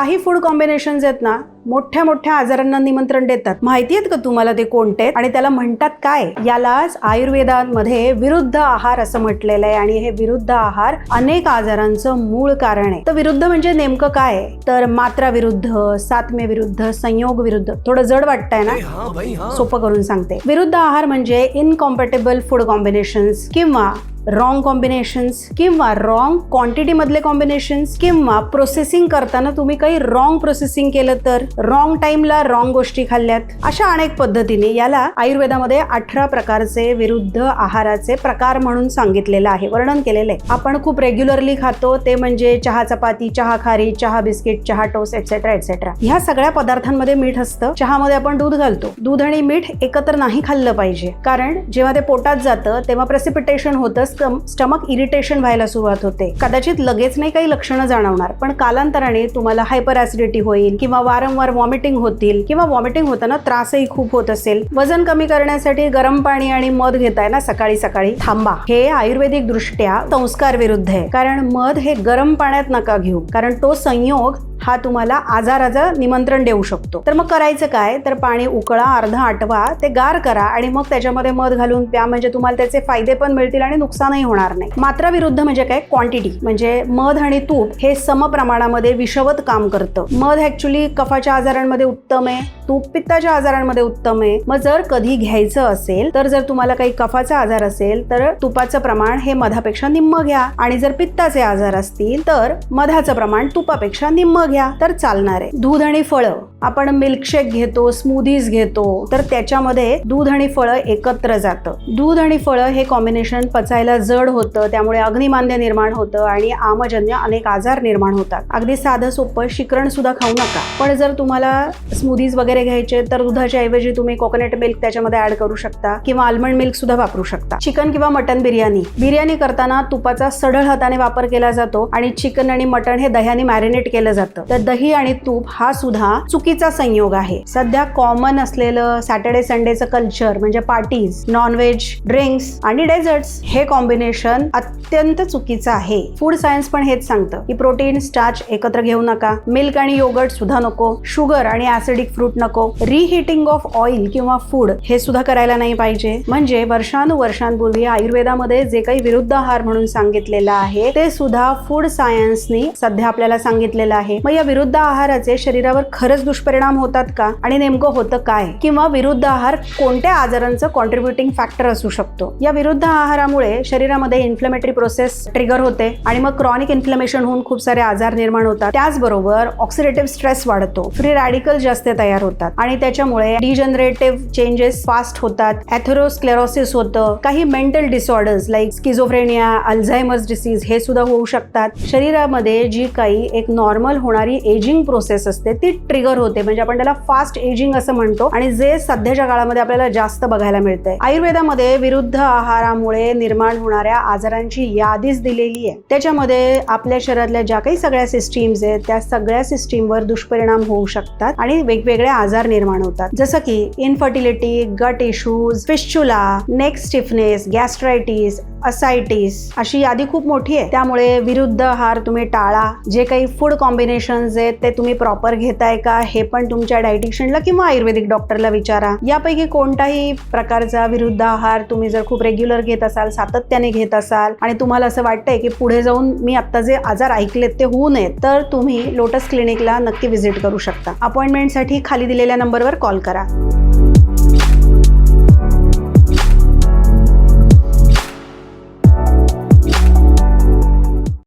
काही food combinations आहेत ना मोठ्या मोठ्या आजारांना निमंत्रण देतात. माहिती आहेत का तुम्हाला ते कोणते? आणि त्याला म्हणतात काय? यालाच आयुर्वेदामध्ये विरुद्ध आहार असं म्हटलेलं आहे आणि हे विरुद्ध आहार अनेक आजारांचं मूळ कारण आहे. तर विरुद्ध म्हणजे नेमकं काय? तर मात्रा विरुद्ध सातमे विरुद्ध संयोग विरुद्ध. थोडं जड वाटतंय ना? सोपं करून सांगते. विरुद्ध आहार म्हणजे इनकॉम्पॅटेबल फूड कॉम्बिनेशन्स किंवा रॉंग कॉम्बिनेशन्स किंवा रॉंग क्वांटिटीमधले कॉम्बिनेशन्स किंवा प्रोसेसिंग करताना तुम्ही काही रॉंग प्रोसेसिंग केलं तर रॉंग टाइमला रॉंग गोष्टी खाल्ल्यात. अशा अनेक पद्धतीने याला आयुर्वेदामध्ये अठरा प्रकारचे विरुद्ध आहाराचे प्रकार म्हणून सांगितलेलं आहे वर्णन केलेलं आहे. आपण खूप रेग्युलरली खातो ते म्हणजे चहा चपाती चहा खारी चहा बिस्किट चहा टोस्ट एक्सेट्रा एक्सेट्रा ह्या सगळ्या पदार्थांमध्ये मीठ असतं. चहामध्ये आपण दूध घालतो. दूध आणि मीठ एकत्र नाही खाल्लं पाहिजे. कारण जेव्हा ते पोटात जातं तेव्हा प्रेसिपिटेशन होतं स्टमक इरिटेशन व्हायला सुरुवात होते. कदाचित लगेच नाही काही लक्षणं जाणवणार पण कालांतराने तुम्हाला हायपर ऍसिडिटी होईल किंवा वारंवार वॉमिटिंग होतील किंवा वॉमिटिंग होताना त्रासही खूप होत असेल. वजन कमी करण्यासाठी गरम पाणी आणि मध घेताय ना सकाळी सकाळी थांबा. हे आयुर्वेदिक दृष्ट्या संस्कार विरुद्ध आहे. कारण मध हे गरम पाण्यात नका घेऊ. कारण तो संयोग हा तुम्हाला आजाराचं निमंत्रण देऊ शकतो. तर मग करायचं काय? तर पाणी उकळा अर्धा आटवा ते गार करा आणि मग त्याच्यामध्ये मध घालून प्या. म्हणजे तुम्हाला त्याचे फायदे पण मिळतील आणि नुकसानही होणार नाही. मात्रा विरुद्ध म्हणजे काय? क्वांटिटी म्हणजे मध आणि तूप हे सम प्रमाणामध्ये विषवत काम करतं. मध ऍक्च्युली कफाच्या आजारांमध्ये उत्तम आहे. तूप पित्ताच्या आजारांमध्ये उत्तम आहे. मग जर कधी घ्यायचं असेल तर जर तुम्हाला काही कफाचा आजार असेल तर तुपाचं प्रमाण हे मधापेक्षा निम्म घ्या. आणि जर पित्ताचे आजार असतील तर मधाचं प्रमाण तुपापेक्षा निम्म घ्या. तर चालणार. आहे दूध आणि फळं. आपण मिल्कशेक घेतो स्मूदीज घेतो तर त्याच्यामध्ये दूध आणि फळं एकत्र जातं. दूध आणि फळं हे कॉम्बिनेशन पचायला जड होतं त्यामुळे अग्निमान्य निर्माण होतं आणि आमजन्य अनेक आजार निर्माण होतात. अगदी साधं सोपं शिकरण सुद्धा खाऊ नका. पण जर तुम्हाला स्मूदीज वगैरे घ्यायचे तर दुधाच्या ऐवजी तुम्ही कोकोनट मिल्क त्याच्यामध्ये ऍड करू शकता किंवा आल्मंड मिल्क सुद्धा वापरू शकता. चिकन किंवा मटन बिर्याणी. बिर्याणी करताना तुपाचा सढळ हाताने वापर केला जातो आणि चिकन आणि मटण हे दह्याने मॅरिनेट केलं जातं. तर दही आणि तूप हा सुद्धा चुकीचा संयोग आहे. सध्या कॉमन असलेलं सॅटर्डे संडेचं कल्चर म्हणजे पार्टीज नॉनव्हेज ड्रिंक्स आणि डेझर्ट्स हे कॉम्बिनेशन अत्यंत चुकीचं आहे. फूड सायन्स पण हेच सांगतं की प्रोटीन स्टार्च एकत्र घेऊ नका. मिल्क आणि योगर्ट सुद्धा नको. शुगर आणि ऍसिडिक फ्रूट नको. रिहिटिंग ऑफ ऑइल किंवा फूड हे सुद्धा करायला नाही पाहिजे. म्हणजे वर्षानुवर्षांपूर्वी आयुर्वेदामध्ये जे काही विरुद्ध आहार म्हणून सांगितलेलं आहे ते सुद्धा फूड सायन्सनी सध्या आपल्याला सांगितलेलं आहे. मग या विरुद्ध आहाराचे शरीरावर खरंच दुष्परिणाम होतात का? आणि नेमकं होतं काय? किंवा विरुद्ध आहार कोणत्या आजारांचं कॉन्ट्रीब्युटिंग फॅक्टर असू शकतो? या विरुद्ध आहारामुळे शरीरामध्ये इन्फ्लेमेटरी प्रोसेस ट्रिगर होते आणि मग क्रॉनिक इन्फ्लेमेशन होऊन खूप सारे आजार निर्माण होतात. त्याचबरोबर ऑक्सिडेटिव्ह स्ट्रेस वाढतो. फ्री रॅडिकल जास्त तयार होतात. आणि त्याच्यामुळे डिजनरेटिव्ह चेंजेस फास्ट होतात. ॲथेरोस्क्लेरोसिस होतं. काही mental disorders like schizophrenia Alzheimer's disease हे सुद्धा होऊ शकतात. शरीरामध्ये जी काही एक नॉर्मल होणार एजिंग प्रोसेस असते ती ट्रिगर होते. म्हणजे आपण त्याला फास्ट एजिंग असं म्हणतो आणि जे सध्याच्या काळामध्ये आपल्याला जास्त बघायला मिळतंय. आयुर्वेदामध्ये विरुद्ध आहारामुळे निर्माण होणाऱ्या आजारांची यादीच दिलेली आहे. त्याच्यामध्ये आपल्या शरीरातल्या ज्या काही सगळ्या सिस्टीम्स आहेत त्या सगळ्या सिस्टीमवर दुष्परिणाम होऊ शकतात आणि वेगवेगळे आजार निर्माण होतात. जसं की infertility gut issues fistula neck stiffness gastritis ascites अशी यादी खूप मोठी आहे. त्यामुळे विरुद्ध आहार तुम्ही टाळा. जे काही फूड कॉम्बिनेशन कॉम्बिनेशन्स आहेत ते तुम्ही प्रॉपर घेताय का? हे पण तुमच्या डायटिशियनला किंवा आयुर्वेदिक डॉक्टरला विचारा. यापैकी कोणताही प्रकारचा विरुद्ध आहार तुम्ही जर खूप रेग्युलर घेत असाल सातत्याने घेत असाल आणि तुम्हाला असं वाटतंय की पुढे जाऊन मी आता जे आजार ऐकलेत ते होऊ नयेत तर तुम्ही लोटस क्लिनिकला नक्की व्हिजिट करू शकता. अपॉइंटमेंटसाठी खाली दिलेल्या नंबरवर कॉल करा.